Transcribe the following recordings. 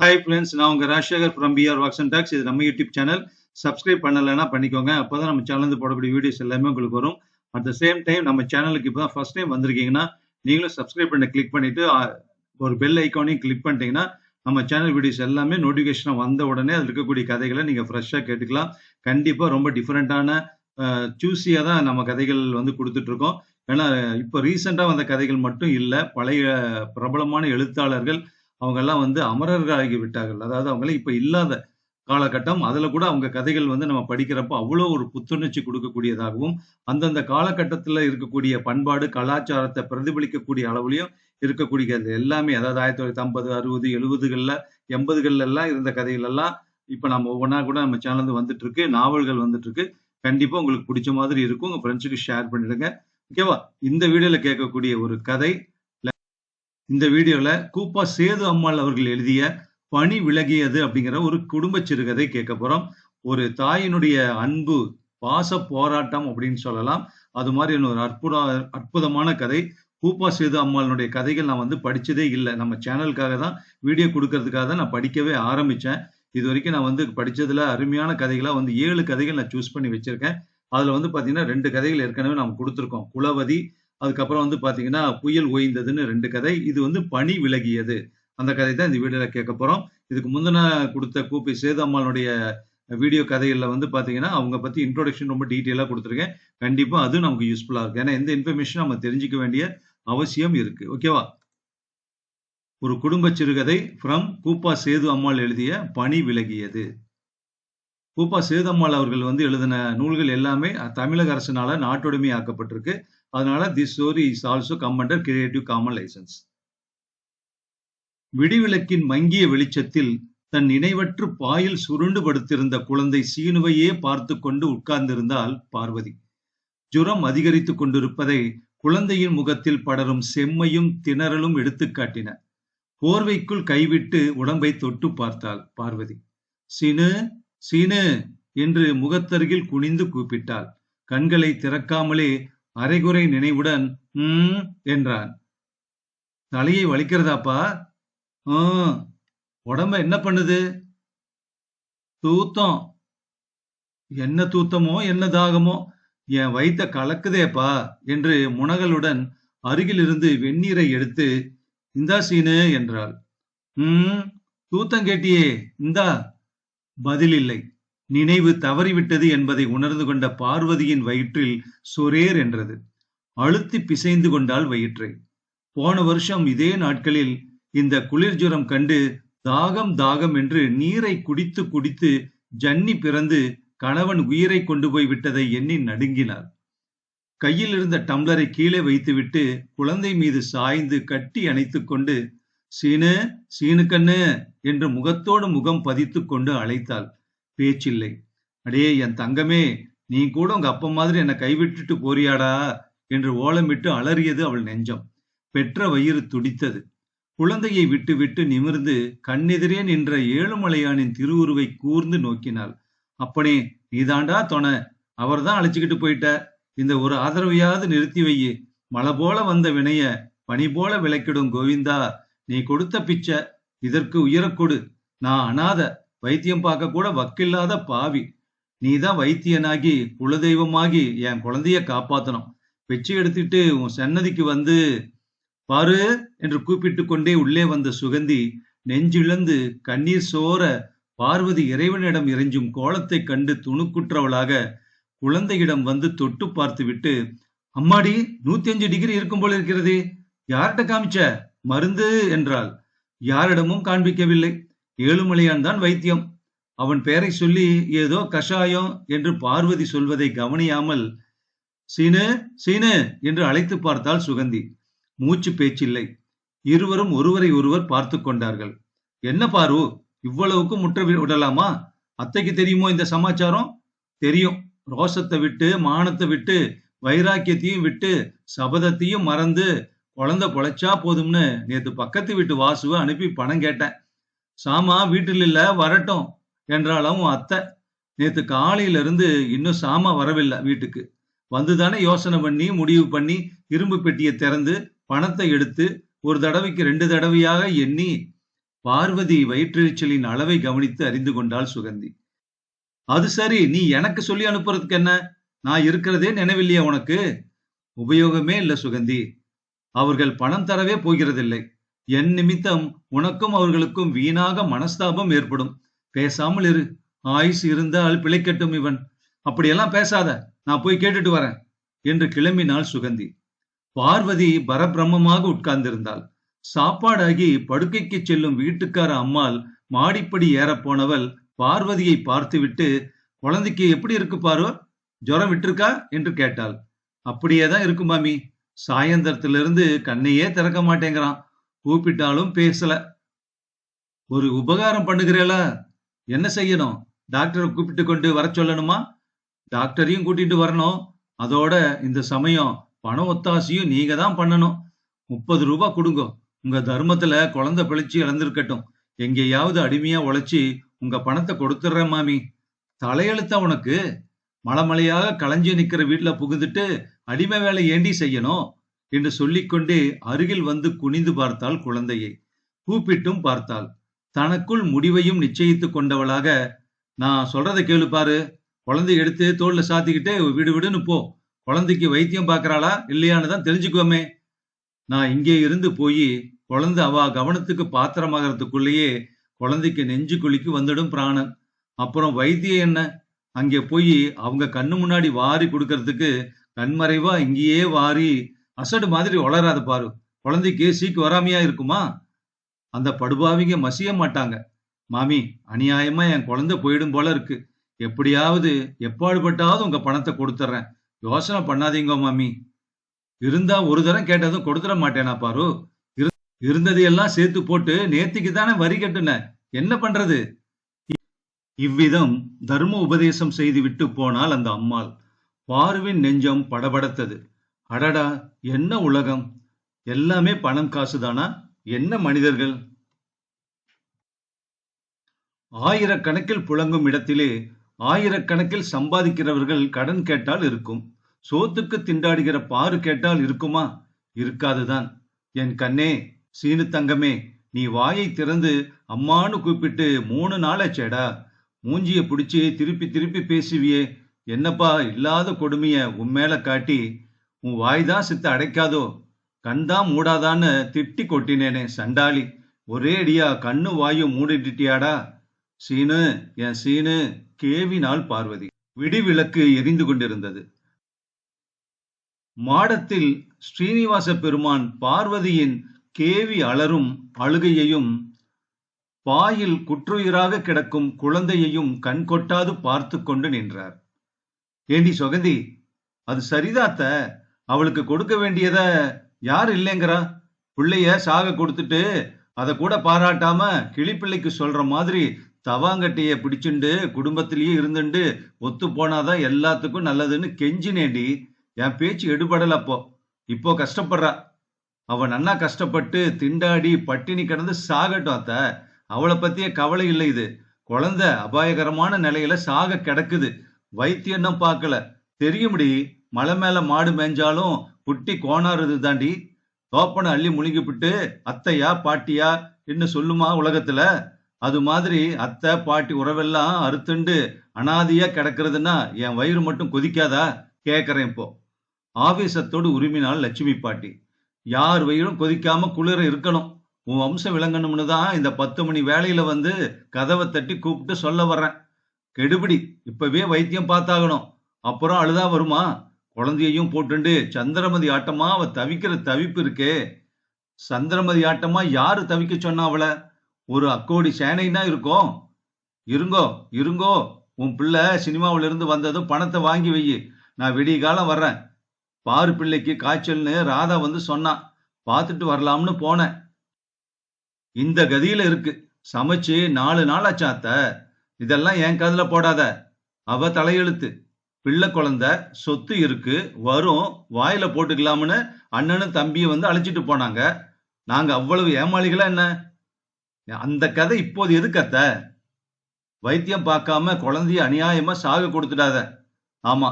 Hi friends நான் உங்கள் Rajasekar from PR walks and talks இது நம்ம யூடியூப் சேனல் சப்ஸ்கிரைப் பண்ணலைன்னா பண்ணிக்கோங்க. அப்போ தான் நம்ம சேனல் போடக்கூடிய வீடியோஸ் எல்லாமே உங்களுக்கு வரும். அட் த சேம் டைம் நம்ம சேனலுக்கு இப்போ தான் ஃபர்ஸ்ட் டைம் வந்திருக்கீங்கன்னா நீங்களும் சப்ஸ்கிரைப் பண்ண கிளிக் பண்ணிட்டு ஒரு பெல் ஐக்கானையும் கிளிக் பண்ணிட்டீங்கன்னா நம்ம சேனல் வீடியோஸ் எல்லாமே நோட்டிஃபிகேஷன் வந்த உடனே அதில் இருக்கக்கூடிய கதைகளை நீங்கள் ஃப்ரெஷ்ஷாக கேட்டுக்கலாம். கண்டிப்பாக ரொம்ப டிஃப்ரெண்ட்டான சூஸியாக தான் நம்ம கதைகள் வந்து கொடுத்துட்ருக்கோம். ஏன்னா இப்போ ரீசெண்டாக வந்த கதைகள் மட்டும் இல்லை பழைய பிரபலமான எழுத்தாளர்கள் அவங்கெல்லாம் வந்து அமரர்களாகி விட்டார்கள். அதாவது அவங்களாம் இப்போ இல்லாத காலகட்டம். அதில் கூட அவங்க கதைகள் வந்து நம்ம படிக்கிறப்போ அவ்வளோ ஒரு புத்துணர்ச்சி கொடுக்கக்கூடியதாகவும் அந்தந்த காலகட்டத்தில் இருக்கக்கூடிய பண்பாடு கலாச்சாரத்தை பிரதிபலிக்கக்கூடிய அளவுலையும் இருக்கக்கூடிய எல்லாமே அதாவது ஆயிரத்தி தொள்ளாயிரத்தி ஐம்பது அறுபது எழுபதுகளில் எண்பதுகள்ல எல்லாம் இருந்த கதைகள் எல்லாம் இப்போ நம்ம ஒவ்வொன்றா கூட நம்ம சேனல் வந்துட்டு இருக்கு நாவல்கள் வந்துட்டு இருக்கு கண்டிப்பாக உங்களுக்கு பிடிச்ச மாதிரி இருக்கும். உங்கள் ஃப்ரெண்ட்ஸுக்கு ஷேர் பண்ணிடுங்க. ஓகேவா இந்த வீடியோவில் கேட்கக்கூடிய ஒரு கதை இந்த வீடியோல கூப்பா சேது அம்மாள் அவர்கள் எழுதிய பணி விலகியது அப்படிங்கிற ஒரு குடும்ப சிறுகதை கேட்க போறோம். ஒரு தாயினுடைய அன்பு பாச போராட்டம் அப்படின்னு சொல்லலாம். அது மாதிரி ஒரு அற்புத அற்புதமான கதை. கூப்பா சேது அம்மாளுடைய கதைகள் நான் வந்து படிச்சதே இல்லை. நம்ம சேனலுக்காக தான் வீடியோ கொடுக்கறதுக்காக தான் நான் படிக்கவே ஆரம்பிச்சேன். இது வரைக்கும் நான் வந்து படிச்சதுல அருமையான கதைகளா வந்து ஏழு கதைகள் நான் சூஸ் பண்ணி வச்சிருக்கேன். அதுல வந்து பாத்தீங்கன்னா ரெண்டு கதைகள் ஏற்கனவே நம்ம கொடுத்துருக்கோம். குலவதி அதுக்கப்புறம் வந்து பாத்தீங்கன்னா புயல் ஓய்ந்ததுன்னு ரெண்டு கதை. இது வந்து பனி விலகியது. அந்த கதை தான் இந்த வீடியோல கேட்க போறோம். இதுக்கு முந்தின கொடுத்த கூப்பி சேதம்மாளுடைய வீடியோ கதைகளில் வந்து பார்த்தீங்கன்னா அவங்க பற்றி இன்ட்ரோடக்ஷன் ரொம்ப டீட்டெயிலாக கொடுத்துருக்கேன். கண்டிப்பாக அது நமக்கு யூஸ்ஃபுல்லாக இருக்குது ஏன்னா எந்த இன்ஃபர்மேஷன் நம்ம தெரிஞ்சிக்க வேண்டிய அவசியம் இருக்குது ஓகேவா ஒரு குடும்ப சிறுகதை ஃப்ரம் கூப்பா சேது அம்மாள் எழுதிய பனி விலகியது. கூப்பா சேதம்மாள் அவர்கள் வந்து எழுதின நூல்கள் எல்லாமே தமிழக அரசினால நாட்டுடைமை ஆக்கப்பட்டிருக்கு அதனால this story is also come under creative common license விடிவிளக்கின் மங்கிய வெளிச்சத்தில் தன் நினைவற்று பாயில் சுருண்டு படுத்திருந்த குழந்தை சீனுவையே பார்த்து கொண்டு உட்கார்ந்திருந்தாள் பார்வதி. ஜுரம் அதிகரித்துக் கொண்டிருப்பதை குழந்தையின் முகத்தில் படரும் செம்மையும் திணறலும் எடுத்துக்காட்டின போர்வைக்குள் கைவிட்டு உடம்பை தொட்டு பார்த்தாள் பார்வதி. சீனு சீனு என்று முகத்தருகில் குனிந்து கூப்பிட்டாள். கண்களை திறக்காமலே அரைகுறை நினைவுடன் ம் என்றான். தலையை வலிக்கிறதாப்பா? உடம்ப என்ன பண்ணுது? தூத்தம். என்ன தூத்தமோ என்ன தாகமோ? என் வயித்த கலக்குதேப்பா என்று முனகளுடன் அருகிலிருந்து வெந்நீரை எடுத்து இந்தா சீனு என்றாள். ம் தூத்தம் கேட்டியே இந்தா. பதில் இல்லை. நினைவு தவறிவிட்டது என்பதை உணர்ந்து கொண்ட பார்வதியின் வயிற்றில் சொரேர் என்றது. அழுத்தி பிசைந்து கொண்டாள் வயிற்றை. போன வருஷம் இதே நாட்களில் இந்த குளிர் ஜுரம் கண்டு தாகம் தாகம் என்று நீரை குடித்து குடித்து ஜன்னி பிறந்து கணவன் உயிரை கொண்டு போய் விட்டதை எண்ணி நடுங்கினாள் கையில் இருந்த டம்ளரை கீழே வைத்துவிட்டு குழந்தை மீது சாய்ந்து கட்டி அணைத்து கொண்டு சீனு சீனு கண்ணு என்று முகத்தோடு முகம் பதித்துக் கொண்டு அழைத்தாள். பேச்சில்லை. அடே என் தங்கமே நீ கூட உங்க அப்பா மாதிரி என்னை கைவிட்டுட்டு போறியாடா என்று ஓலமிட்டு அலறியது அவள் நெஞ்சம். பெற்ற வயிறு துடித்தது. குழந்தையை விட்டு விட்டு நிமிர்ந்து கண்ணெதிரே நின்ற ஏழுமலையானின் திருவுருவை கூர்ந்து நோக்கினாள். அப்பனே நீதாண்டா தொண. அவர்தான் அழைச்சுக்கிட்டு போயிட்ட. இந்த ஒரு ஆதரவையாவது நிறுத்தி வையே. மலை போல வந்த வினைய பனி போல விளக்கிடும் கோவிந்தா நீ கொடுத்த பிச்சை இதற்கு உயரக்கொடு நான் அனாத வைத்தியம் பார்க்க கூட வக்கில்லாத பாவி. நீதான் வைத்தியனாகி குலதெய்வமாகி என் குழந்தைய காப்பாத்தணும். பிச்சை எடுத்துட்டு உன் சன்னதிக்கு வந்து பாரு என்று கூப்பிட்டு கொண்டே உள்ளே வந்த சுகந்தி நெஞ்சிழந்து கண்ணீர் சோர பார்வதி இறைவனிடம் இறைஞ்சும் கோலத்தை கண்டு துணுக்குற்றவளாக குழந்தையிடம் வந்து தொட்டு பார்த்துவிட்டு அம்மாடி நூத்தி அஞ்சு டிகிரி இருக்கும் போல இருக்கிறதே. யார்கிட்ட காமிச்ச? மருந்து? என்றாள். யாரிடமும் காண்பிக்கவில்லை. ஏழுமலையான் தான் வைத்தியம். அவன் பெயரை சொல்லி ஏதோ கஷாயம் என்று பார்வதி சொல்வதை கவனியாமல் சீனு சீனு என்று அழைத்து பார்த்தாள் சுகந்தி. மூச்சு பேச்சில்லை. இருவரும் ஒருவரை ஒருவர் பார்த்து கொண்டார்கள். என்ன பாரு இவ்வளவுக்கு முற்ற வி- விடலாமா? அத்தைக்கு தெரியுமோ இந்த சமாச்சாரம்? தெரியும். ரோசத்தை விட்டு மானத்தை விட்டு வைராக்கியத்தையும் விட்டு சபதத்தையும் மறந்து குழந்தை பொழைச்சா போதும்னு நேற்று பக்கத்து வீட்டு வாசுவை அனுப்பி பணம் கேட்டேன். சாமா வீட்டில் இல்ல வரட்டும் என்றாலும் அத்தை. நேத்து காலையில இருந்து இன்னும் சாமா வரவில்லை வீட்டுக்கு. வந்துதானே யோசனை பண்ணி முடிவு பண்ணி இரும்பு பெட்டியை திறந்து பணத்தை எடுத்து ஒரு தடவைக்கு ரெண்டு தடவையாக எண்ணி பார்வதி வயிற்றெரிச்சலின் அளவை கவனித்து அறிந்து கொண்டாள் சுகந்தி. அது சரி நீ எனக்கு சொல்லி அனுப்புறதுக்கு என்ன? நான் இருக்கிறதே நினைவில்லையா உனக்கு? உபயோகமே இல்ல சுகந்தி. அவர்கள் பணம் தரவே போகிறதில்லை. என் நிமித்தம் உனக்கும் அவர்களுக்கும் வீணாக மனஸ்தாபம் ஏற்படும். பேசாமல் இரு. ஆயுஸ் இருந்தால் பிழைக்கட்டும் இவன். அப்படியெல்லாம் பேசாத. நான் போய் கேட்டுட்டு வரேன் என்று கிளம்பினாள் சுகந்தி. பார்வதி பரபிரமமாக உட்கார்ந்திருந்தாள். சாப்பாடாகி படுக்கைக்கு செல்லும் வீட்டுக்கார அம்மாள் மாடிப்படி ஏறப்போனவள் பார்வதியை பார்த்துவிட்டு குழந்தைக்கு எப்படி இருக்கு பாரு ஜுரம் விட்டுருக்கா? என்று கேட்டாள். அப்படியேதான் இருக்கு மாமி. சாயந்தரத்திலிருந்து கண்ணையே திறக்க மாட்டேங்கிறான். கூப்பிட்டாலும் பேசல. ஒரு உபகாரம் பண்ணுகிறேல என்ன செய்யணும்? டாக்டரை கூப்பிட்டு கொண்டு வர சொல்லணுமா? டாக்டரையும் கூட்டிட்டு வரணும். அதோட இந்த சமயம் பண ஒத்தாசையும் நீங்க தான் பண்ணணும். முப்பது ரூபாய் கொடுங்க. உங்க தர்மத்துல குழந்தை பிழைச்சி இழந்திருக்கட்டும். எங்கேயாவது அடிமையா உழைச்சி உங்க பணத்தை கொடுத்துடுறேன் மாமி. தலையெழுத்த உனக்கு? மலைமலையாக களைஞ்சி நிக்கிற வீட்டுல புகுந்துட்டு அடிமை வேலை ஏண்டி செய்யணும்? என்று சொல்லிக்கொண்டே அருகில் வந்து குனிந்து பார்த்தாள் குழந்தையை. கூப்பிட்டும் பார்த்தாள். தனக்குள் முடிவையும் நிச்சயித்துக் கொண்டவளாக நான் சொல்றதை கேளு பாரு. குழந்தை எடுத்து தோல்ல சாத்திக்கிட்டு விடு விடுன்னு போ. குழந்தைக்கு வைத்தியம் பார்க்கறாளா? இல்லையான்னு தான் தெரிஞ்சுக்குவோமே. நான் இங்கே இருந்து போய் குழந்தை அவ கவனத்துக்கு பாத்திரமாகறதுக்குள்ளேயே குழந்தைக்கு நெஞ்சு குழிக்கு வந்துடும் பிராணன். அப்புறம் வைத்தியம் என்ன? அங்கே போய் அவங்க கண்ணு முன்னாடி வாரி கொடுக்கறதுக்கு கண்மறைவா இங்கேயே வாரி அசடு மாதிரி வளராது பாரு. குழந்தைக்கு சீக்கு வராமையா இருக்குமா? அந்த படுபாவிங்க மசிய மாட்டாங்க. மாமி அநியாயமா என் குழந்தை போயிடும் போல இருக்கு. எப்படியாவது எப்பாடுபட்டாவது உங்க பணத்தை கொடுத்துட்றேன் யோசனை பண்ணாதீங்க மாமி. இருந்தா ஒரு தரம் கேட்டதும் கொடுத்துட மாட்டேனா பாரு. இரு- இருந்ததையெல்லாம் சேர்த்து போட்டு நேத்திக்கு தானே வரி கட்டுன. என்ன பண்றது? இவ்விதம் தர்ம உபதேசம் செய்து விட்டு போனால் அந்த அம்மாள். பாருவின் நெஞ்சம் படபடத்தது. அடடா என்ன உலகம்? எல்லாமே பணம் காசுதானா? என்ன மனிதர்கள்? ஆயிரக்கணக்கில் புழங்கும் இடத்திலே ஆயிரக்கணக்கில் சம்பாதிக்கிறவர்கள் கடன் கேட்டால் இருக்கும். சோத்துக்கு திண்டாடுகிற பாரு கேட்டால் இருக்குமா? இருக்காதுதான். என் கண்ணே சீனு தங்கமே நீ வாயை திறந்து அம்மான்னு கூப்பிட்டு மூணு நாளாச்சேடா மூஞ்சிய பிடிச்சி திருப்பி திருப்பி பேசுவியே. என்னப்பா இல்லாத கொடுமைய உன் மேல காட்டி உன் வாய்தான் சித்த அடைக்காதோ? கண்தான் மூடாதான்னு திட்டி கொட்டினேனே சண்டாளி. ஒரே அடியா கண்ணு வாயு மூடிட்டியாடா சீனு என் சீனு கேவினாள் பார்வதி. விடிவிளக்கு எரிந்து கொண்டிருந்தது. மாடத்தில் ஸ்ரீனிவாச பெருமான் பார்வதியின் கேவி அலரும் அழுகையையும் பாயில் குற்றுயிராக கிடக்கும் குழந்தையையும் கண்கொட்டாது பார்த்து கொண்டு நின்றார். ஏண்டி சொகந்தி அது சரிதாத்த? அவளுக்கு கொடுக்க வேண்டியத யார் இல்லைங்கிறா? பிள்ளைய சாக கொடுத்துட்டு அதை கூட பாராட்டாம கிளிப்பிள்ளைக்கு சொல்ற மாதிரி தவாங்கட்டைய பிடிச்சுண்டு குடும்பத்திலேயே இருந்துண்டு ஒத்து போனாதான் எல்லாத்துக்கும் நல்லதுன்னு கெஞ்சினேண்டி என் பேச்சு எடுபடல அப்போ. இப்போ கஷ்டப்படுறா. அவ நன்னா கஷ்டப்பட்டு திண்டாடி பட்டினி கிடந்து சாகட்டும் அத்த. அவளை பத்திய கவலை இல்லை இது. குழந்தை அபாயகரமான நிலையில சாக கிடக்குது. வைத்தியம் பார்க்கல. தெரியும்டி. மலை மேல மாடு மேய்ஞ்சாலும் குட்டி கோணாருது தாண்டி தோப்பனை அள்ளி முழுங்கிவிட்டு அத்தையா பாட்டியா? என்று சொல்லுமா உலகத்துல. அது மாதிரி அத்தை பாட்டி உறவெல்லாம் அறுத்துண்டு அனாதியா கிடக்கிறதுன்னா என் வயிறு மட்டும் கொதிக்காதா? கேக்குறேன் இப்போ ஆவேசத்தோடு உரிமினாள் லட்சுமி பாட்டி. யார் வயிறும் கொதிக்காம குளிர இருக்கணும். உன் வம்சம் விளங்கணும்னு தான் இந்த பத்து மணி வேலையில வந்து கதவை தட்டி கூப்பிட்டு சொல்ல வர்றேன். கெடுபிடி இப்பவே வைத்தியம் பார்த்தாகணும். அப்புறம் அழுதா வருமா? குழந்தையையும் போட்டுண்டு. சந்திரமதி ஆட்டமா? அவ தவிக்கிற தவிப்பு இருக்கே. சந்திரமதி ஆட்டமா யாரு தவிக்க சொன்னா அவளை? ஒரு அக்கோடி சேனைனா இருக்கும். இருங்கோ இருங்கோ. உன் பிள்ளை சினிமாவில இருந்து வந்ததும் பணத்தை வாங்கி வை நான் விடிய காலம் வர்றேன். பாரு பிள்ளைக்கு காய்ச்சல்னு ராதா வந்து சொன்னான் பார்த்துட்டு வரலாம்னு போனேன். இந்த கதியில இருக்கு. சமைச்சு நாலு நாள் ஆச்சாத்த இதெல்லாம் என் கதில போடாத. அவ தலையெழுத்து. பிள்ளை குழந்த சொத்து இருக்கு வரும் வாயில போட்டுக்கலாம்னு அண்ணனும் தம்பியும் வந்து அழைச்சிட்டு போனாங்க. நாங்க அவ்வளவு ஏமாளிகளா என்ன? அந்த கதை இப்போது எது அத்த? வைத்தியம் பார்க்காம குழந்தைய அநியாயமா சாக கொடுத்துடாத. ஆமா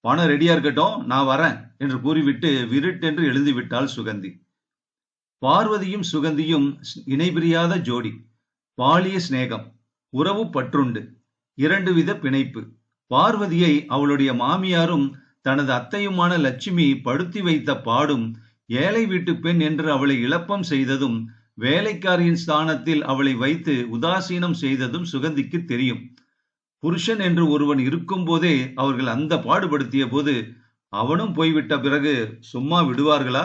பணம் ரெடியா இருக்கட்டும் நான் வரேன் என்று கூறிவிட்டு விருட்டென்று எழுந்து விட்டாள் சுகந்தி. பார்வதியும் சுகந்தியும் இணைபிரியாத ஜோடி பாலிய சிநேகம் உறவு பற்றுண்டு இரண்டு வித பிணைப்பு. பார்வதியை அவளுடைய மாமியாரும் தனது அத்தையுமான லட்சுமி படுத்தி வைத்த பாடும் ஏழை வீட்டு பெண் என்று அவளை இழப்பம் செய்ததும் வேலைக்காரியின் ஸ்தானத்தில் அவளை வைத்து உதாசீனம் செய்ததும் சுகந்திக்கு தெரியும். புருஷன் என்று ஒருவன் இருக்கும் போதே அவர்கள் அந்த பாடுபடுத்திய போது அவனும் போய்விட்ட பிறகு சும்மா விடுவார்களா?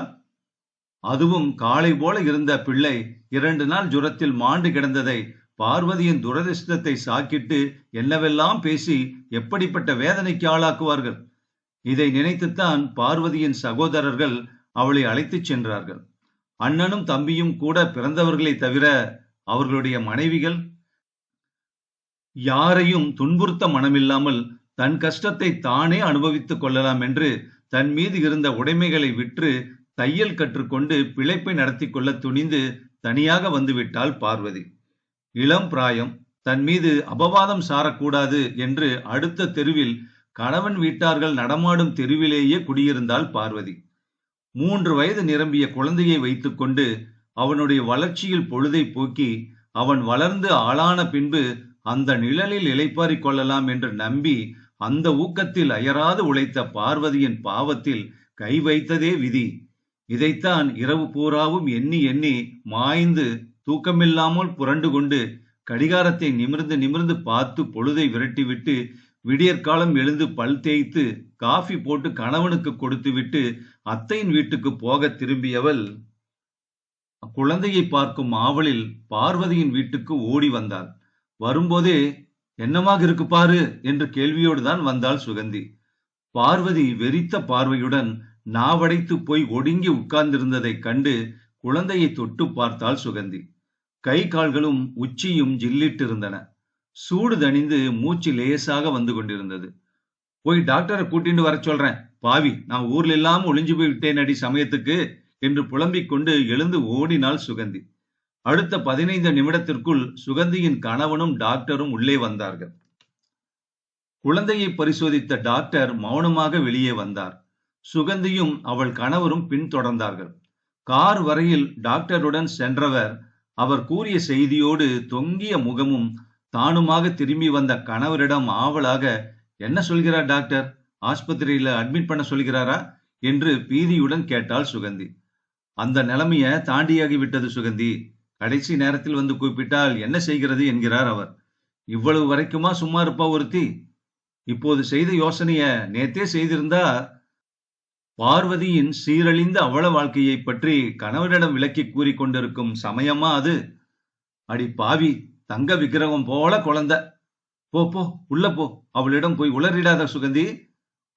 அதுவும் காலை போல இருந்த பிள்ளை இரண்டு நாள் ஜுரத்தில் மாண்டு கிடந்ததை பார்வதியின் துரதிர்ஷ்டத்தை சாக்கிட்டு என்னவெல்லாம் பேசி எப்படிப்பட்ட வேதனைக்கு ஆளாக்குவார்கள்? இதை நினைத்துத்தான் பார்வதியின் சகோதரர்கள் அவளை அழைத்துச் சென்றார்கள். அண்ணனும் தம்பியும் கூட பிறந்தவர்களை தவிர அவர்களுடைய மனைவிகள் யாரையும் துன்புறுத்த மனமில்லாமல் தன் கஷ்டத்தை தானே அனுபவித்துக் கொள்ளலாம் என்று தன் மீது இருந்த உடைமைகளை விற்று தையல் கற்றுக்கொண்டு பிழைப்பை நடத்தி கொள்ள துணிந்து தனியாக வந்துவிட்டாள் பார்வதி. இளம் பிராயம் தன் மீது அபவாதம் சாரக்கூடாது என்று அடுத்த தெருவில் கணவன் வீட்டார்கள் நடமாடும் தெருவிலேயே குடியிருந்தாள் பார்வதி. மூன்று வயது நிரம்பிய குழந்தையை வைத்துக்கொண்டு அவனுடைய வளர்ச்சியில் பொழுதை போக்கி அவன் வளர்ந்து ஆளான பின்பு அந்த நிழலில் இலைப்பாரிக் கொள்ளலாம் என்று நம்பி அந்த ஊக்கத்தில் அயராது உழைத்த பார்வதியின் பாவத்தில் கை வைத்ததே விதி. இதைத்தான் இரவு பூராவும் எண்ணி எண்ணி மாய்ந்து தூக்கமில்லாமல் புரண்டு கொண்டு கடிகாரத்தை நிமிர்ந்து நிமிர்ந்து பார்த்து பொழுதை விரட்டிவிட்டு விடியற்காலம் எழுந்து பல் தேய்த்து காஃபி போட்டு கணவனுக்கு கொடுத்துவிட்டு அத்தையின் வீட்டுக்கு போக திரும்பியவள் குழந்தையை பார்க்கும் ஆவலில் பார்வதியின் வீட்டுக்கு ஓடி வந்தாள். வரும்போதே என்னமாக இருக்கு பாரு என்று கேள்வியோடு தான் வந்தாள் சுகந்தி. பார்வதி வெறித்த பார்வையுடன் நாவடைத்து போய் ஒடுங்கி உட்கார்ந்திருந்ததைக் கண்டு குழந்தையை தொட்டு பார்த்தாள் சுகந்தி. கை கால்களும் உச்சியும் ஜில்லிட்டிருந்தன. சூடு தணிந்து மூச்சு லேசாக வந்து கொண்டிருந்தது. போய் டாக்டரை கூட்டிட்டு வர சொல்றேன். பாவி நான் ஊர்ல இல்லாம ஒளிஞ்சு போய் விட்டேன் அடி சமயத்துக்கு என்று புலம்பிக் கொண்டு எழுந்து ஓடினாள் சுகந்தி. அடுத்த பதினைந்து நிமிடத்திற்குள் சுகந்தியின் கணவனும் டாக்டரும் உள்ளே வந்தார்கள். குழந்தையை பரிசோதித்த டாக்டர் மௌனமாக வெளியே வந்தார். சுகந்தியும் அவள் கணவரும் பின்தொடர்ந்தார்கள். கார் வரையில் டாக்டருடன் சென்றவர் அவர் கூறிய செய்தியோடு தொங்கிய முகமும் தானுமாக திரும்பி வந்த கணவரிடம் ஆவலாக என்ன சொல்கிறார் டாக்டர்? ஆஸ்பத்திரியில அட்மிட் பண்ண சொல்கிறாரா? என்று பீதியுடன் கேட்டாள் சுகந்தி. அந்த நிலைமைய தாண்டியாகி விட்டது சுகந்தி. கடைசி நேரத்தில் வந்து கூப்பிட்டால் என்ன செய்கிறது? என்கிறார் அவர். இவ்வளவு வரைக்குமா சும்மா இருப்பா ஒருத்தி? இப்போது செய்த யோசனைய நேத்தே செய்திருந்தா பார்வதியின் சீரழிந்த அவள வாழ்க்கையைப் பற்றி கணவரிடம் விளக்கி கூறிக் கொண்டிருக்கும் சமயமா அது? அடி பாவி தங்க விக்கிரகம் போல குழந்த. போ போ உள்ள போ. அவளிடம் போய் உளறிடாத சுகந்தி.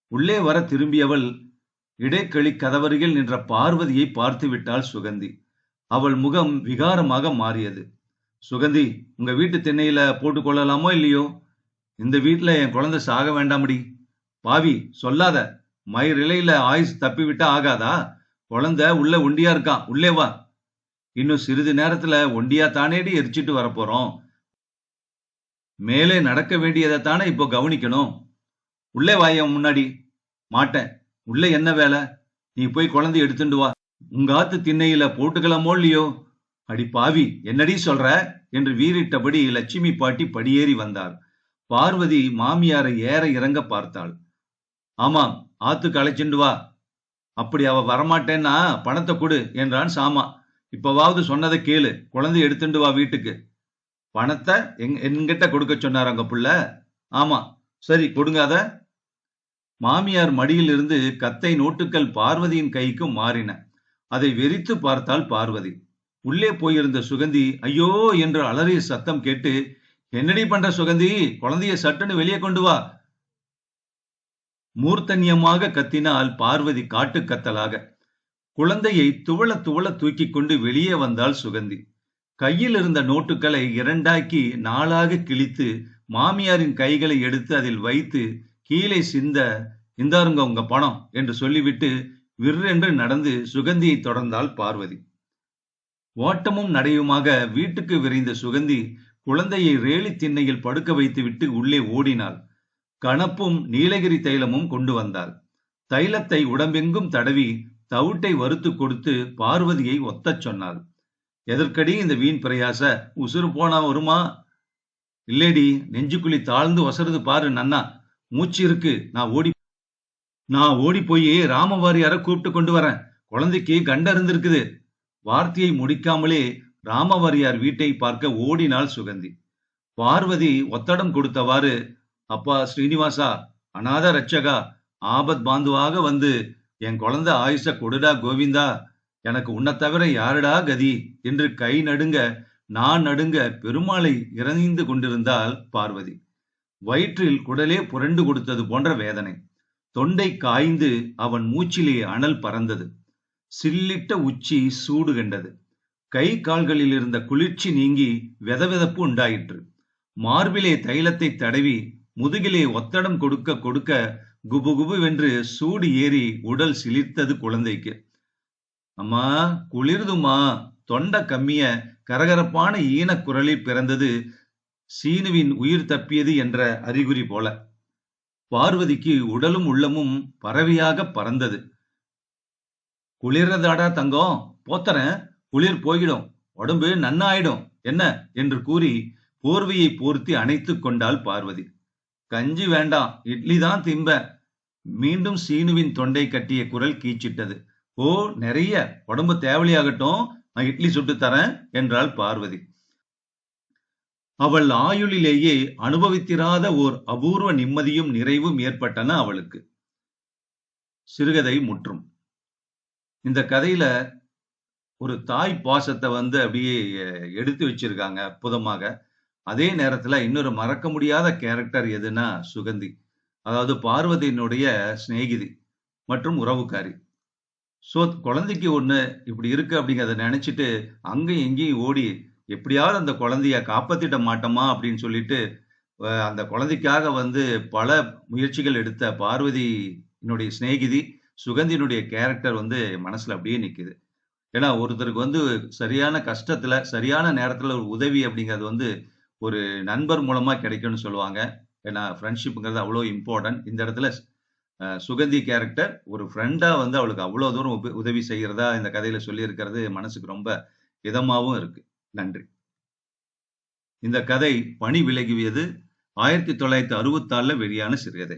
உள்ளே வர திரும்பியவள் இடைக்களி கதவருகில் நின்ற பார்வதியை பார்த்து விட்டாள் சுகந்தி. அவள் முகம் விகாரமாக மாறியது. சுகந்தி உங்க வீட்டு திண்ணையில போட்டு கொள்ளலாமோ இல்லையோ? இந்த வீட்டுல என் குழந்தை சாக வேண்டாமடி. பாவி சொல்லாத. மயிரிலையில ஆயுஸ் தப்பி விட்டா ஆகாதா? குழந்தை உள்ள ஒண்டியா இருக்கான். உள்ளே வா. இன்னும் சிறிது நேரத்துல ஒண்டியா தானேடி எரிச்சிட்டு வரப்போறோம். மேலே நடக்க வேண்டியதை தானே இப்போ கவனிக்கணும். உள்ளே வாய முன்னாடி. மாட்டேன். உள்ள என்ன வேலை? நீ போய் குழந்தை எடுத்துட்டு வா. உங்க ஆத்து திண்ணையில போட்டுக்கலாமோ இல்லையோ? அடி பாவி என்னடி சொல்ற? என்று வீறிட்டபடி லட்சுமி பாட்டி படியேறி வந்தார் பார்வதி மாமியாரை ஏற இறங்க பார்த்தாள். ஆமாம் ஆத்துக்கு அழைச்சிண்டு வா. அப்படி அவ வரமாட்டேன்னா பணத்தை கொடு என்றான் சாமா. இப்பவாவது சொன்னதை கேளு. குழந்தை எடுத்துண்டு வா வீட்டுக்கு. பணத்தை எங் என்கிட்ட கொடுக்க சொன்னார் அங்க புள்ள. ஆமா. சரி கொடுங்க அத. மாமியார் மடியில் இருந்து கத்தை நோட்டுக்கள் பார்வதியின் கைக்கு மாறின. அதை வெறித்து பார்த்தாள் பார்வதி. உள்ளே போயிருந்த சுகந்தி ஐயோ என்று அலறிய சத்தம் கேட்டு என்னடி பண்ற சுகந்தி? குழந்தைய சட்டுன்னு வெளியே கொண்டு வா. மூர்த்தன்யமாக கத்தினால் பார்வதி காட்டு கத்தலாக. குழந்தையை துவள துவள தூக்கி கொண்டு வெளியே வந்தாள் சுகந்தி. கையில் இருந்த நோட்டுகளை இரண்டாக்கி நாளாக கிழித்து மாமியாரின் கைகளை எடுத்து அதில் வைத்து கீழே சிந்த இந்தாருங்க உங்க பணம் என்று சொல்லிவிட்டு விற்றென்று நடந்து சுகந்தியை தொடர்ந்தாள் பார்வதி. ஓட்டமும் நடையுமாக வீட்டுக்கு விரைந்த சுகந்தி குழந்தையை ரேலி திண்ணையில் படுக்க வைத்துவிட்டு உள்ளே ஓடினாள். கணப்பும் நீலகிரி தைலமும் கொண்டு வந்தாள். தைலத்தை உடம்பெங்கும் தடவி தவிட்டை வறுத்து கொடுத்து பார்வதியை ஒத்தச் சொன்னாள். எதற்கடி இந்த வீண் பிரயாச? உசுறு போனா வருமா? இல்லேடி நெஞ்சுக்குழி தாழ்ந்து ஒசருது பாரு நன்னா. மூச்சு இருக்கு. நான் ஓடி நான் ஓடி போய் ராமவாரியார கூப்பிட்டு கொண்டு வரேன். குழந்தைக்கு கண்ட இருந்திருக்குது வார்த்தையை முடிக்காமலே ராமவாரியார் வீட்டை பார்க்க ஓடினாள் சுகந்தி. பார்வதி ஒத்தடம் கொடுத்தவாறு அப்பா ஸ்ரீனிவாசா அநாத ரட்சகா ஆபத் பாந்துவாக வந்து என் குழந்தை ஆயுஷ கொடுடா கோவிந்தா. எனக்கு உன்னை தவிர யாருடா கதி? என்று கை நடுங்க நான் நடுங்க பெருமாளை இறந்து கொண்டிருந்தால் பார்வதி. வயிற்றில் குடலே புரண்டு கொடுத்தது போன்ற வேதனை. தொண்டை காய்ந்து அவன் மூச்சிலே அனல் பறந்தது. சில்லிட்ட உச்சி சூடு கண்டது. கை கால்களில் இருந்த குளிர்ச்சி நீங்கி வெதவெதப்பு உண்டாயிற்று. மார்பிலே தைலத்தை தடவி முதுகிலே ஒத்தடம் கொடுக்க கொடுக்க குபு குபுவென்று சூடு ஏறி உடல் சிலிர்த்தது குழந்தைக்கு. அம்மா குளிர்துமா தொண்ட கம்மிய கரகரப்பான ஈன குரலில் பிறந்தது சீனுவின் உயிர் தப்பியது என்ற அறிகுறி போல. பார்வதிக்கு உடலும் உள்ளமும் பறவையாக பறந்தது. குளிர்றதாடா தங்கம் போத்தரேன் குளிர் போயிடும் உடம்பு நன்னாயிடும் என்ன? என்று கூறி போர்வையை போர்த்தி அணைத்துக் கொண்டாள் பார்வதி. கஞ்சி வேண்டாம் இட்லி தான் திம்ப. மீண்டும் சீனுவின் தொண்டை கட்டிய குரல் கீச்சிட்டது. ஓ நிறைய உடம்பு தேவலியாகட்டும் நான் இட்லி சுட்டு தரேன் என்றாள் பார்வதி. அவள் ஆயுளிலேயே அனுபவித்திராத ஓர் அபூர்வ நிம்மதியும் நிறைவும் ஏற்பட்டன அவளுக்கு. சிறுகதை முற்றும். இந்த கதையில ஒரு தாய் பாசத்தை வந்து அப்படியே எடுத்து வச்சிருக்காங்க அற்புதமாக அதே நேரத்துல இன்னொரு மறக்க முடியாத கேரக்டர் எதுனா சுகந்தி. அதாவது பார்வதியினுடைய சிநேகிதி மற்றும் உறவுக்காரி. ஸோ குழந்தைக்கு ஒண்ணு இப்படி இருக்கு அப்படிங்கிறத நினைச்சிட்டு அங்கேயும் எங்கேயும் ஓடி எப்படியாவது அந்த குழந்தைய காப்பாற்றிட மாட்டோமா அப்படின்னு சொல்லிட்டு அந்த குழந்தைக்காக வந்து பல முயற்சிகள் எடுத்த பார்வதியினுடைய சிநேகிதி சுகந்தியினுடைய கேரக்டர் வந்து மனசுல அப்படியே நிக்குது. ஏன்னா ஒருத்தருக்கு வந்து சரியான கஷ்டத்துல சரியான நேரத்துல ஒரு உதவி அப்படிங்கிறது வந்து ஒரு நண்பர் மூலமா கிடைக்கும்னு சொல்லுவாங்க. ஏன்னா ஃப்ரெண்ட்ஷிப்புங்கிறது அவ்வளோ இம்பார்ட்டன்ட் இந்த இடத்துல சுகந்தி கேரக்டர் ஒரு ஃப்ரெண்டா வந்து அவளுக்கு அவ்வளோ தூரம் உதவி செய்கிறதா இந்த கதையில சொல்லியிருக்கிறது மனசுக்கு ரொம்ப இதமாகவும் இருக்கு. நன்றி. இந்த கதை பணி விலகியது ஆயிரத்தி தொள்ளாயிரத்தி அறுபத்தாலில் வெளியான சிறுகதை